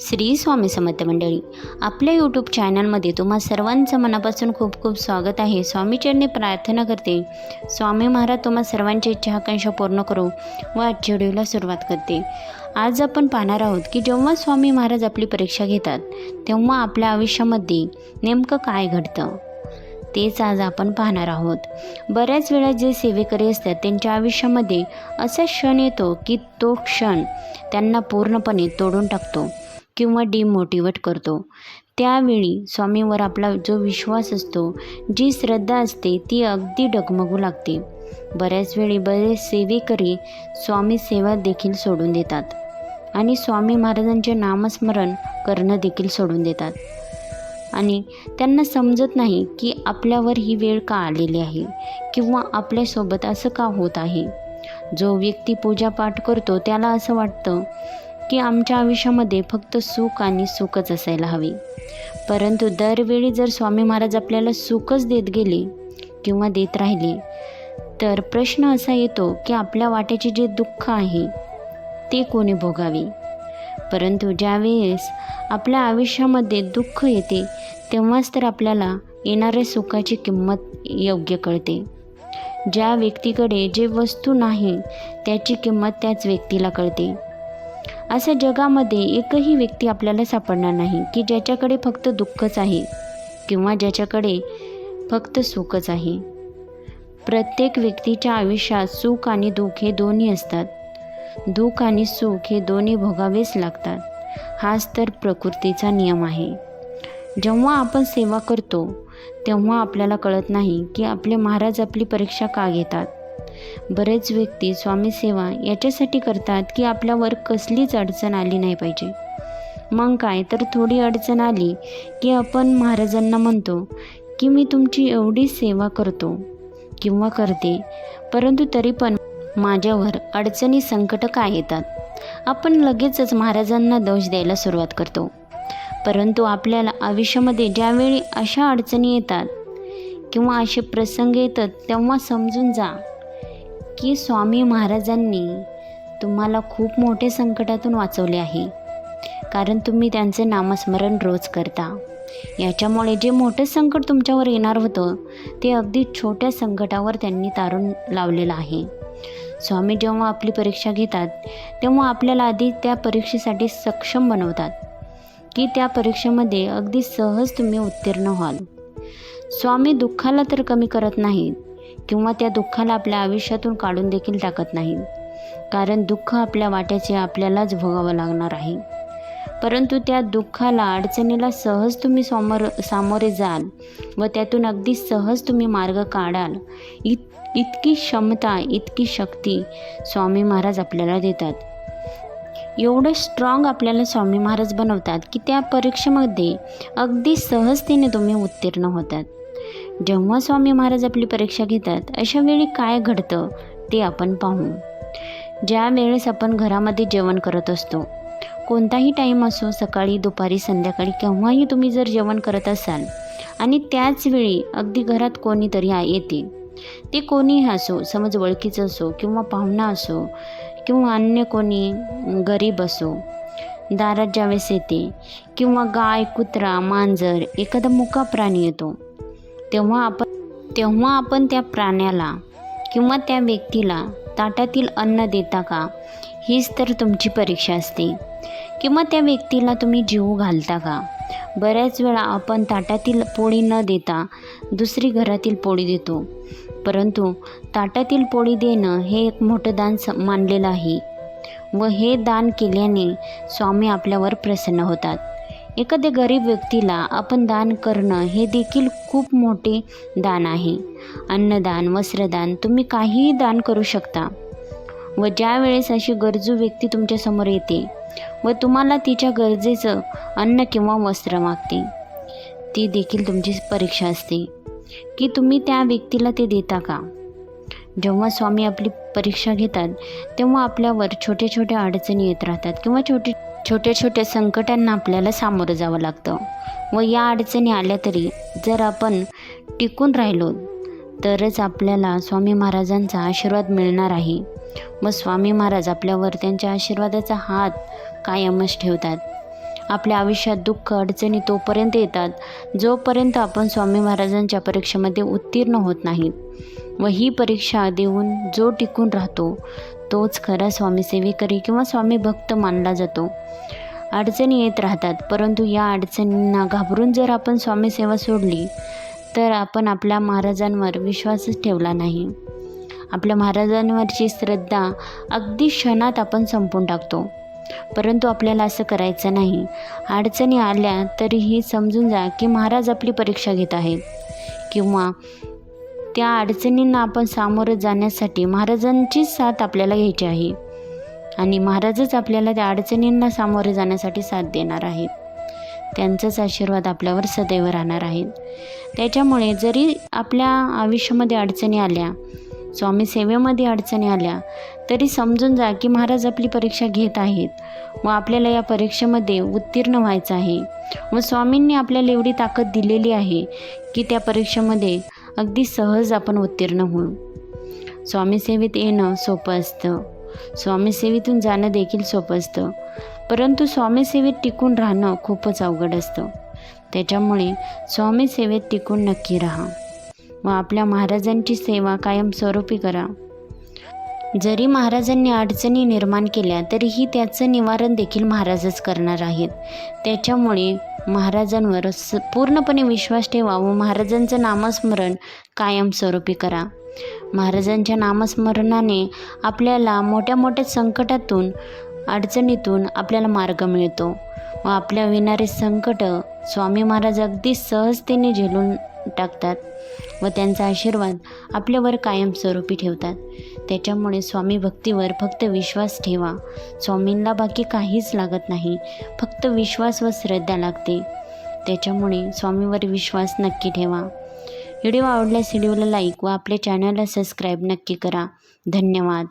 श्री स्वामी समर्थ मंडळी आपल्या यूट्यूब चॅनलमध्ये तुम्हा सर्वांचं मनापासून खूप खूप स्वागत आहे. स्वामीचरणी प्रार्थना करते. स्वामी महाराज तुम्हा सर्वांच्या इच्छा आकांक्षा पूर्ण करू व आजच्या व्हिडिओला सुरुवात करते. आज आपण पाहणार आहोत की जेव्हा स्वामी महाराज आपली परीक्षा घेतात तेव्हा आपल्या आयुष्यामध्ये नेमकं काय घडतं? तेच आज आपण पाहणार आहोत. बऱ्याच वेळा जे सेवेकरी असतात त्यांच्या आयुष्यामध्ये असा क्षण येतो की तो क्षण त्यांना पूर्णपणे तोडून टाकतो. किंवा डिमोटिवेट करतो. त्यावेळी स्वामीवर आपला जो विश्वास असतो जी श्रद्धा असते ती अगदी डगमगू लागते. बऱ्याच वेळी बरेच सेवेकरी स्वामी सेवा देखील सोडून देतात आणि स्वामी महाराजांचे नामस्मरण करणं देखील सोडून देतात. आणि त्यांना समजत नाही की आपल्यावर ही वेळ का आलेली आहे किंवा आपल्यासोबत असं का होत आहे. जो व्यक्ती पूजापाठ करतो त्याला असं वाटतं की आमच्या आयुष्यामध्ये फक्त सुख आणि सुखच असायला हवे. परंतु दरवेळी जर स्वामी महाराज आपल्याला सुखच देत गेले किंवा देत राहिले तर प्रश्न असा येतो की आपल्या वाट्याचे जे दुःख आहे ते कोणी भोगावे? परंतु ज्यावेळेस आपल्या आयुष्यामध्ये दुःख येते तेव्हाच तर आपल्याला येणाऱ्या सुखाची किंमत योग्य कळते. ज्या व्यक्तीकडे जे वस्तू नाही त्याची किंमत त्याच व्यक्तीला कळते. अशा जगामध्ये एकही व्यक्ती आपल्याला सापडणार नाही की ज्याच्याकडे फक्त दुःखच आहे किंवा ज्याच्याकडे फक्त सुखच आहे. प्रत्येक व्यक्तीच्या आयुष्यात सुख आणि दुःख हे दोन्ही असतात. दुःख आणि सुख हे दोन्ही भोगावेच लागतात. हाच तर प्रकृतीचा नियम आहे. जेव्हा आपण सेवा करतो तेव्हा आपल्याला कळत नाही की आपले महाराज आपली परीक्षा का घेतात. बरेच व्यक्ती स्वामी सेवा याच्यासाठी करतात की आपल्यावर कसलीच अडचण आली नाही पाहिजे. मग काय तर थोडी अडचण आली की आपण महाराजांना म्हणतो की मी तुमची एवढी सेवा करतो किंवा करते परंतु तरी पण माझ्यावर अडचणी संकट काय येतात? आपण लगेचच महाराजांना दोष द्यायला सुरुवात करतो. परंतु आपल्याला आयुष्यामध्ये ज्यावेळी अशा अडचणी येतात किंवा असे प्रसंग येतात तेव्हा समजून जा. की स्वामी महाराजांनी तुम्हाला खूप मोठे संकटातून वाचवले आहे. कारण तुम्ही त्यांचे नामस्मरण रोज करता. याच्यामुळे जे मोठं संकट तुमच्यावर येणार होतं ते अगदी छोट्या संकटावर त्यांनी तारून लावलेलं आहे. स्वामी जेव्हा आपली परीक्षा घेतात तेव्हा आपल्याला आधी त्या परीक्षेसाठी सक्षम बनवतात की त्या परीक्षेमध्ये अगदी सहज तुम्ही उत्तीर्ण व्हाल. स्वामी दुःखाला तर कमी करत नाहीत किंवा त्या दुःखाला आपल्या आयुष्यातून काढून देखील टाकत नाही. कारण दुःख आपल्या वाट्याचे आपल्यालाच भोगावं लागणार आहे. परंतु त्या दुःखाला अडचणीला सहज तुम्ही समोर सामोरे जाल व त्यातून अगदी सहज तुम्ही मार्ग काढाल. इत इतकी क्षमता इतकी शक्ती स्वामी महाराज आपल्याला देतात. एवढं स्ट्रॉंग आपल्याला स्वामी महाराज बनवतात की त्या परीक्षेमध्ये अगदी सहजतेने तुम्ही उत्तीर्ण होतात. जेव्हा स्वामी महाराज आपली परीक्षा घेतात अशा वेळी काय घडतं ते आपण पाहू. ज्या वेळेस आपण घरामध्ये जेवण करत असतो कोणताही टाईम असो सकाळी दुपारी संध्याकाळी केव्हाही तुम्ही जर जेवण करत असाल आणि त्याच वेळी अगदी घरात कोणीतरी येते. ते कोणीही असो समज ओळखीचं असो किंवा पाहुणा असो किंवा अन्य कोणी गरीब असो दारात ज्यावेळेस येते किंवा गाय कुत्रा मांजर एखादा मुका प्राणी येतो तेव्हा आपण तेव्हा आपण त्या प्राण्याला किंवा त्या व्यक्तीला ताटातील अन्न देता का? हीच तर तुमची परीक्षा असते. किंवा त्या व्यक्तीला तुम्ही जीव घालता का? बऱ्याच वेळा आपण ताटातील पोळी न देता दुसरी घरातील पोळी देतो. परंतु ताटातील पोळी देणं हे एक मोठं दान स मानलेलं आहे. व हे दान केल्याने स्वामी आपल्यावर प्रसन्न होतात. एखाद्या गरीब व्यक्तीला आपण दान करणं हे देखील खूप मोठे दान आहे. अन्नदान वस्त्रदान तुम्ही काहीही दान करू शकता. व ज्यावेळेस अशी गरजू व्यक्ती तुमच्यासमोर येते व तुम्हाला तिच्या गरजेचं अन्न किंवा वस्त्र मागते ती देखील तुमची परीक्षा असते. की तुम्ही त्या व्यक्तीला ते देता का? जेव्हा स्वामी आपली परीक्षा घेतात तेव्हा आपल्यावर छोट्या छोट्या अडचणी येत राहतात किंवा छोटे छोट्या छोट्या संकटांना आपल्याला सामोरं जावं लागतं. व या अडचणी आल्या तरी जर आपण टिकून राहिलो तरच आपल्याला स्वामी महाराजांचा आशीर्वाद मिळणार आहे. व स्वामी महाराज आपल्यावर त्यांच्या आशीर्वादाचा हात कायमच ठेवतात. आपल्या आयुष्यात दुःख अडचणी तोपर्यंत येतात जोपर्यंत आपण स्वामी महाराजांच्या परीक्षेमध्ये उत्तीर्ण होत नाही. व ही परीक्षा देऊन जो टिकून राहतो तोच खरा स्वामीसेवेकरी किंवा स्वामी भक्त मानला जातो. अडचणी येत राहतात परंतु या अडचणींना घाबरून जर आपण स्वामीसेवा सोडली तर आपण आपल्या महाराजांवर विश्वासच ठेवला नाही. आपल्या महाराजांवरची श्रद्धा अगदी क्षणात आपण संपून टाकतो. परंतु आपल्याला असं करायचं नाही. अडचणी आल्या तरीही समजून जा की महाराज आपली परीक्षा घेत आहेत. किंवा त्या अडचणींना आपण सामोरं जाण्यासाठी महाराजांचीच साथ आपल्याला घ्यायची आहे. आणि महाराजच आपल्याला त्या अडचणींना सामोरे जाण्यासाठी साथ देणार आहेत त्यांचाच आशीर्वाद आपल्यावर सदैव राहणार आहेत त्याच्यामुळे जरी आपल्या आयुष्यामध्ये अडचणी आल्या स्वामी सेवेमध्ये अडचणी आल्या तरी समजून जा की महाराज आपली परीक्षा घेत आहेत व आपल्याला या परीक्षेमध्ये उत्तीर्ण व्हायचं आहे. व स्वामींनी आपल्याला एवढी ताकद दिलेली आहे की त्या परीक्षेमध्ये अगदी सहज आपण उत्तीर्ण होऊ. स्वामी सेवेत येणं सोपं असतं. स्वामीसेवेतून जाणं देखील सोपं असतं. परंतु स्वामीसेवेत टिकून राहणं खूपच अवघड असतं. त्याच्यामुळे स्वामी सेवेत टिकून नक्की राहा. व आपल्या महाराजांची सेवा कायमस्वरूपी करा. जरी महाराजांनी अडचणी निर्माण केल्या तरीही त्याचं निवारण देखील महाराजच करणार आहेत. त्याच्यामुळे महाराजांवर स पूर्णपणे विश्वास ठेवा व महाराजांचं नामस्मरण कायमस्वरूपी करा. महाराजांच्या नामस्मरणाने आपल्याला मोठ्या मोठ्या संकटातून अडचणीतून आपल्याला मार्ग मिळतो व आपल्या विणारे संकट स्वामी महाराज अगदी सहजतेने झेलून टाकतात व त्यांचा आशीर्वाद आपल्यावर कायमस्वरूपी ठेवतात. त्याच्यामुळे स्वामी भक्तीवर फक्त विश्वास ठेवा. स्वामींना बाकी काहीच लागत नाही. फक्त विश्वास व श्रद्धा लागते. त्याच्यामुळे स्वामीवर विश्वास नक्की ठेवा. व्हिडिओ आवडल्यास व्हिडिओला लाईक व आपल्या चॅनलला सबस्क्राईब नक्की करा. धन्यवाद.